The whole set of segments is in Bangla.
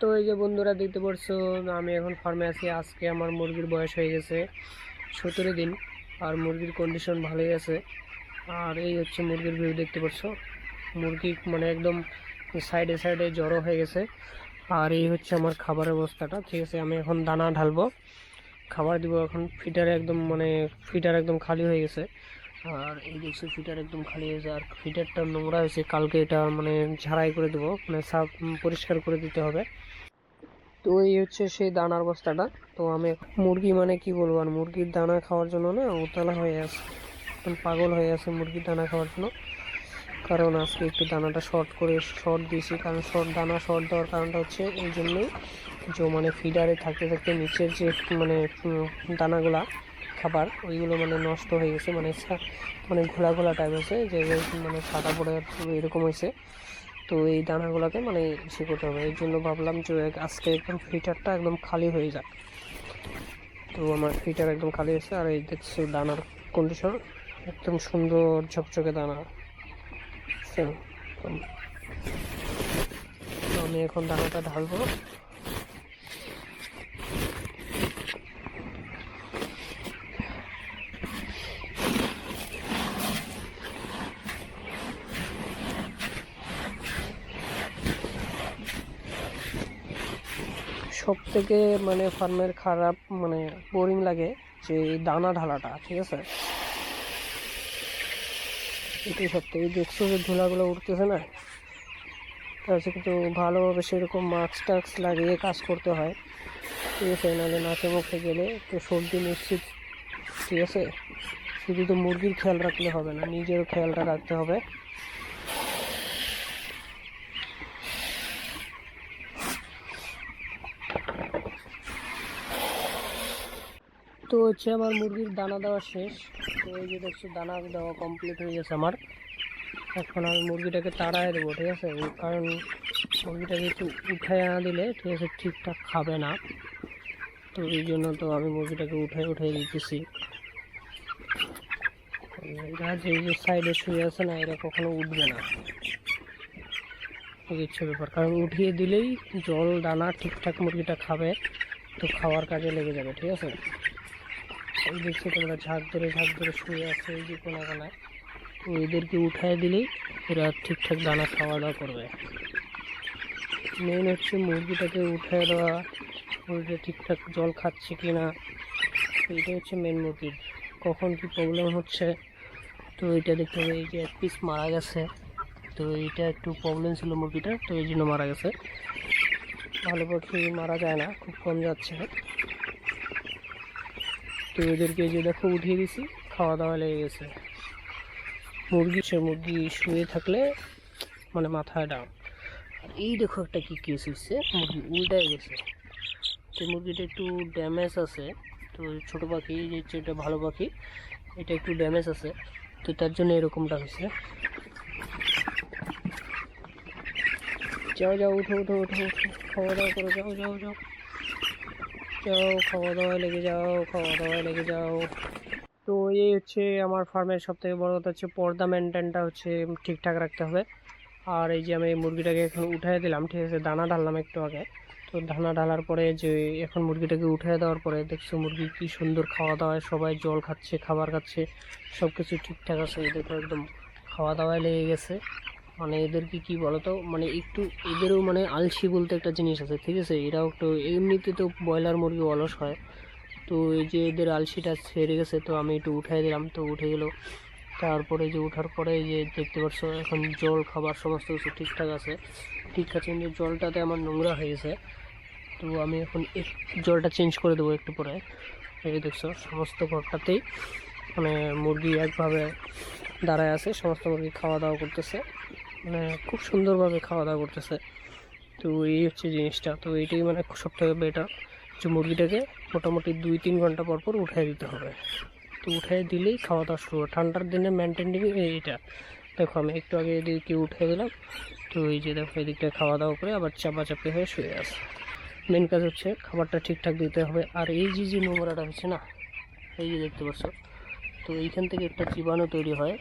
তো এই যে বন্ধুরা দেখতে পারছ, আমি এখন ফার্মে আছি। আজকে আমার মুরগির বয়স হয়ে গেছে সতেরো দিন আর মুরগির কন্ডিশন ভালোই আছে। আর এই হচ্ছে মুরগির ভিউ দেখতে পাচ্ছ মুরগি মানে একদম সাইডে সাইডে জড়ো হয়ে গেছে। আর এই হচ্ছে আমার খাবারের অবস্থাটা। ঠিক আছে, আমি এখন দানা ঢালবো। খাবার দিব এখন ফিটার একদম মানে ফিটার একদম খালি হয়ে গেছে। আর এই দেখছি ফিটার একদম খালি হয়েছে আর ফিটারটা নোংরা হয়েছে। কালকে এটা মানে ঝাড়াই করে দেবো। মানে সাফ, পরিষ্কার করে দিতে হবে। তো এই হচ্ছে সেই দানার বস্তাটা, তো আমি মুরগি মানে কি বলব, আর মুরগির দানা খাওয়ার জন্য না উতলা হয়ে আছে একদম পাগল হয়ে আছে মুরগির দানা খাওয়ার জন্য। কারণ আজকে একটু দানাটা শর্ট করে শর্ট দিয়েছি, কারণ শর্ট দানা শর্ট দেওয়ার কারণটা হচ্ছে এই জন্যই যে মানে ফিডারে থাকতে থাকতে নিচের যে মানে দানাগুলা, খাবার, ওইগুলো মানে নষ্ট হয়ে গেছে মানে মানে ঘোলা ঘোলা টাইপ হয়েছে, যে মানে ফাটা পড়ে এরকম হয়েছে। তো এই দানাগুলোকে মানে ইসে করতে হবে। এই জন্য ভাবলাম যে আজকে একদম ফিটারটা একদম খালি হয়ে যাক। তো আমার ফিটার একদম খালি হয়েছে আর এই দেখছি দানার কন্ডিশন একদম সুন্দর ঝকঝকে দানা। আমি এখন দানাটা ঢালবো। সব থেকে মানে ফার্মের খারাপ মানে বোরিং লাগে যে দানা ঢালাটা, ঠিক আছে? এটাই সব থেকে দেখছ যে ধুলাগুলো উঠতেছে না? তাহলে কিন্তু ভালোভাবে সেরকম মাস্ক টাস্ক লাগিয়ে কাজ করতে হয়। ঠিক আছে, নাহলে নাকে মুখে গেলে তো সর্দি নিশ্চিত, ঠিক আছে? শুধু তো মুরগির খেয়াল রাখলে হবে না, নিজেরও খেয়ালটা রাখতে হবে। তো হচ্ছে আমার মুরগির দানা দেওয়া শেষ। তো এই যে দেখছ, দানা দেওয়া কমপ্লিট হয়ে গেছে আমার। এখন আমি মুরগিটাকে তাড়ায় দেবো, ঠিক আছে? কারণ মুরগিটাকে একটু উঠায় না দিলে, ঠিক আছে, ঠিকঠাক খাবে না। তো এই জন্য তো আমি মুরগিটাকে উঠে উঠে দিতেছি। এরা যে যে সাইডে শুয়ে আছে না, এরা কখনো উঠবে না। এই হচ্ছে ব্যাপার। কারণ উঠিয়ে দিলেই জল, দানা ঠিকঠাক মুরগিটা খাবে, তো খাওয়ার কাজে লেগে যাবে, ঠিক আছে? এই দেখছি তোমরা ঝাঁক ধরে ঝাঁক ধরে শুয়ে আছে এই যে কোনা কোনায় তো এদেরকে উঠায় দিলেই এরা ঠিকঠাক দানা খাওয়া দাওয়া করবে। মেন হচ্ছে মুরগিটাকে উঠায় দেওয়া, মুরগিটা ঠিকঠাক জল খাচ্ছে কি না এইটা হচ্ছে মেন মুরগির কখন কি প্রবলেম হচ্ছে, তো এটা দেখতে হবে, এই যে এক পিস মারা গেছে, তো এইটা একটু প্রবলেম ছিল মুরগিটা তো এই জন্য মারা গেছে। ভালো পাখি মারা যায় না, খুব কম যাচ্ছে। তো এদেরকে এই যে দেখো উঠিয়ে দিছি, খাওয়া দাওয়া লেগে গেছে। মুরগি, সে মুরগি শুয়ে থাকলে মানে মাথায় ডাউন। আর এই দেখো একটা কি কেস হচ্ছে মুরগি উল্টায় গেছে। তো মুরগিটা একটু ড্যামেজ আছে, তো ছোটো পাখি যে এটা ভালো পাখি, এটা একটু ড্যামেজ আছে, তো তার জন্য এরকমটা হয়েছে যাও যাও, উঠো উঠো উঠো উঠো, খাওয়া দাওয়া করে, যাও যাও যাও। যাও, খাওয়া দাওয়ায় লেগে যাও, খাওয়া দাওয়ায় লেগে যাও। তো এই হচ্ছে আমার ফার্মের সব থেকে বড় কথা হচ্ছে পর্দা মেনটেনটা হচ্ছে ঠিকঠাক রাখতে হবে। আর এই যে আমি মুরগিটাকে এখন উঠাই দিলাম, ঠিক আছে? দানা ঢাললাম একটু আগে। তো দানা ঢালার পরে যে এখন মুরগিটাকে উঠিয়ে দেওয়ার পরে দেখছ মুরগি কি সুন্দর খাওয়া দাওয়ায়, সবাই জল খাচ্ছে, খাবার খাচ্ছে সব কিছু ঠিকঠাক আছে। তো একদম খাওয়া দাওয়ায় লেগে গেছে। মানে এদেরকে কি বলতো? মানে একটু এদেরও মানে আলসি বলতে একটা জিনিস আছে, ঠিক আছে? এরাও একটু এমনিতে তো ব্রয়লার মুরগি অলস হয়। তো এই যে এদের আলসিটা ছেড়ে গেছে, তো আমি একটু উঠাই দিলাম, তো উঠে গেলো। তারপরে যে ওঠার পরে যে দেখতে পাচ্ছ এখন জল, খাবার সমস্ত কিছু ঠিকঠাক আছে। ঠিক আছে, কিন্তু জলটাতে আমার নোংরা হয়ে গেছে। তো আমি এখন জলটা চেঞ্জ করে দেবো একটু পরে। এই দেখছ, সমস্ত ঘরটাতেই মানে মুরগি একভাবে দাঁড়ায় আছে, সমস্ত মুরগি খাওয়া দাওয়া করতেছে। মানে খুব সুন্দরভাবে খাওয়া দাওয়া করতেছে। তো এই হচ্ছে জিনিসটা। তো এইটাই মানে সব থেকে বেটার যে মুরগিটাকে মোটামুটি দুই তিন ঘণ্টা পর পর উঠাই দিতে হবে। তো উঠাই দিলেই খাওয়া দাওয়া শুরু। ঠান্ডার দিনে মেনটেনিং এইটা দেখো আমি একটু আগে এদিকে উঠে দিলাম। তো এই যে দেখো এদিকটা খাওয়া দাওয়া করে আবার চাপাচাপি হয়ে শুয়ে আছে। মেন কাজ হচ্ছে খাবারটা ঠিকঠাক দিতে হবে। আর এই যে যে নোংরাটা হচ্ছে না, এই যে দেখতে পাচ্ছ, তো এইখান থেকে একটা জীবাণু তৈরি হয়।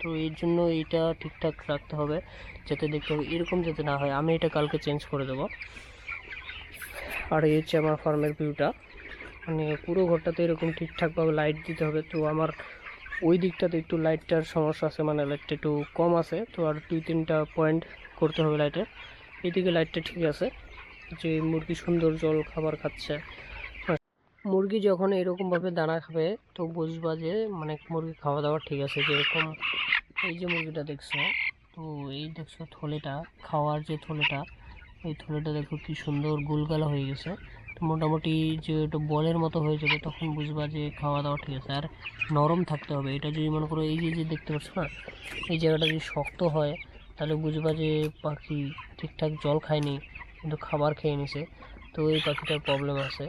তো এর জন্য এইটা ঠিকঠাক রাখতে হবে যাতে দেখতে হবে, এরকম যাতে না হয়। আমি এটা কালকে চেঞ্জ করে দেবো। আর এই হচ্ছে আমার ফার্মের ভিউটা মানে পুরো ঘরটাতে এরকম ঠিকঠাকভাবে লাইট দিতে হবে। তো আমার ওই দিকটাতে একটু লাইটটার সমস্যা আছে মানে লাইটটা একটু কম আছে। তো আর দুই তিনটা পয়েন্ট করতে হবে লাইটের এদিকে লাইটটা ঠিক আছে। যে মুরগি সুন্দর জল খাবার খাচ্ছে। মুরগি যখন এরকমভাবে দানা খাবে, তো বুঝবা যে মানে মুরগি খাওয়া দাওয়া ঠিক আছে, যেরকম এই যে মুরগিটা দেখছ, তো এই দেখছ থলেটা, খাওয়ার যে থলেটা, এই থলেটা দেখো কি সুন্দর গুলগালা হয়ে গেছে। তো মোটামুটি যে একটু বলের মতো হয়ে যাবে, তখন বুঝবা যে খাওয়া দাওয়া ঠিক আছে। আর নরম থাকতে হবে। এটা যদি মনে করো এই যে যে দেখতে পাচ্ছ না, এই জায়গাটা যদি শক্ত হয়, তাহলে বুঝবা যে পাখি ঠিকঠাক জল খায়নি, কিন্তু খাবার খেয়ে নিছে। তো এই পাখিটার প্রবলেম আছে।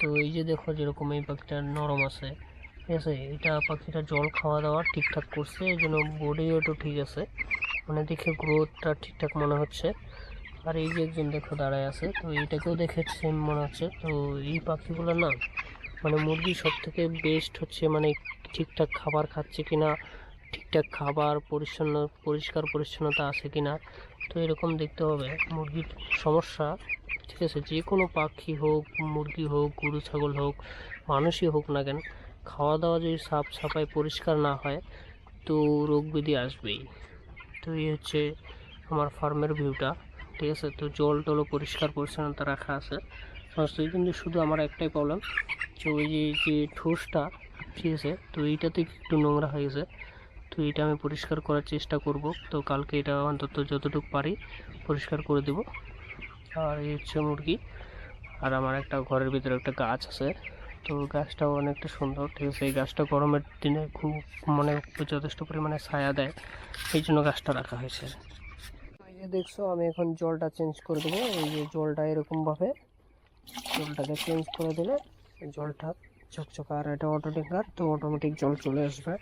তো এই যে দেখো যেরকম এই পাখিটা নরম আছে। ঠিক আছে, এটা পাখিটা জল খাওয়া দাওয়া ঠিকঠাক করছে, এই জন্য বডি তো ঠিক আছে। মানে দেখে গ্রোথটা ঠিকঠাক মনে হচ্ছে। আর এই যে একজন দেখো দাঁড়ায় আছে, তো এইটাকেও দেখে সেম মনে হচ্ছে। তো এই পাখিগুলো না মানে মুরগি সব থেকে বেস্ট হচ্ছে মানে ঠিকঠাক খাবার খাচ্ছে কিনা, ঠিকঠাক খাবার পরিচ্ছন্ন, পরিষ্কার পরিচ্ছন্নতা আছে কিনা, তো এরকম দেখতে হবে। মুরগির সমস্যা, ঠিক আছে যে কোনো পাখি হোক, মুরগি হোক, গরু, ছাগল হোক, মানুষই হোক না কেন খাওয়া দাওয়া যদি সাফ সাফাই পরিষ্কার না হয়, তো রোগ ব্যাধি আসবেই। তো এই হচ্ছে আমার ফার্মের ভিউটা ঠিক আছে? তো জল টলও পরিষ্কার পরিচ্ছন্নতা রাখা আছে। সমস্ত। কিন্তু শুধু আমার একটাই প্রবলেম যে ওই যে যে ঠোসটা ঠিক আছে? তো এইটাতে একটু নোংরা হয়ে গেছে। তো এটা আমি পরিষ্কার করার চেষ্টা করব। তো কালকে এটা অন্তত যতটুকু পারি পরিষ্কার করে দেব। আর এই হচ্ছে মুরগি। আর আমার একটা ঘরের ভিতরে একটা গাছ আছে। তো গাছটাও অনেকটা সুন্দর। ঠিক আছে, এই গাছটা গরমের দিনে খুব মানে যথেষ্ট পরিমাণে ছায়া দেয়। এই জন্য গাছটা রাখা হয়েছে। এই যে দেখছ, আমি এখন জলটা চেঞ্জ করে দেবো। এই যে জলটা এরকমভাবে, জলটাকে চেঞ্জ করে দিলে জলটা চকচকা আর এটা অটো ট্যাঙ্কার তো অটোমেটিক জল চলে আসবে।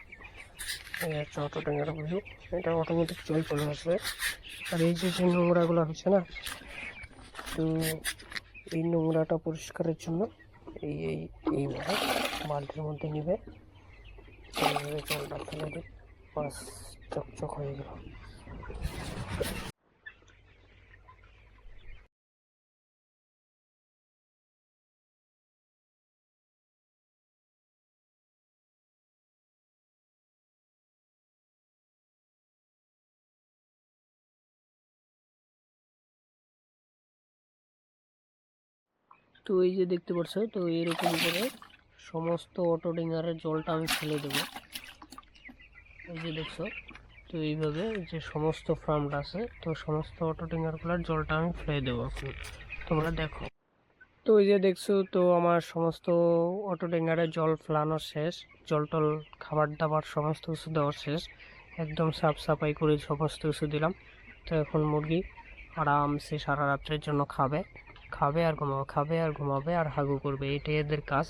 এই হচ্ছে অটো ট্যাঙ্কার বুঝি এটা অটোমেটিক জল চলে আসবে। আর এই যে যে নোংরাগুলো হচ্ছে না, তো এই নোংরাটা পরিষ্কারের জন্য এই এই এইভাবে বালতির মধ্যে নেবে। এইভাবে চলবার ফেলে বাস চকচক হয়ে গেল। তো এই যে দেখতে পাচ্ছ, তো এরকম করে সমস্ত অটো ডিঙ্গারের জলটা আমি ফেলে দেবো। এই যে দেখছ, তো এইভাবে যে সমস্ত ফার্মটা আছে, তো সমস্ত অটো ডিঙ্গারগুলোর জলটা আমি ফেলে দেবো এখন। তোমরা দেখো। তো এই যে দেখছ, তো আমার সমস্ত অটো ডিঙ্গারের জল ফেলানো শেষ, জল টল, খাবার দাবার সমস্ত কিছু দেওয়া শেষ। একদম সাফ সাফাই করে সমস্ত কিছু দিলাম। তো এখন মুরগি আরামসে সারা রাত্রের জন্য খাবে। খাবে আর ঘুমাবে খাবে আর ঘুমাবে আর হাগু করবে এটাই এদের কাজ।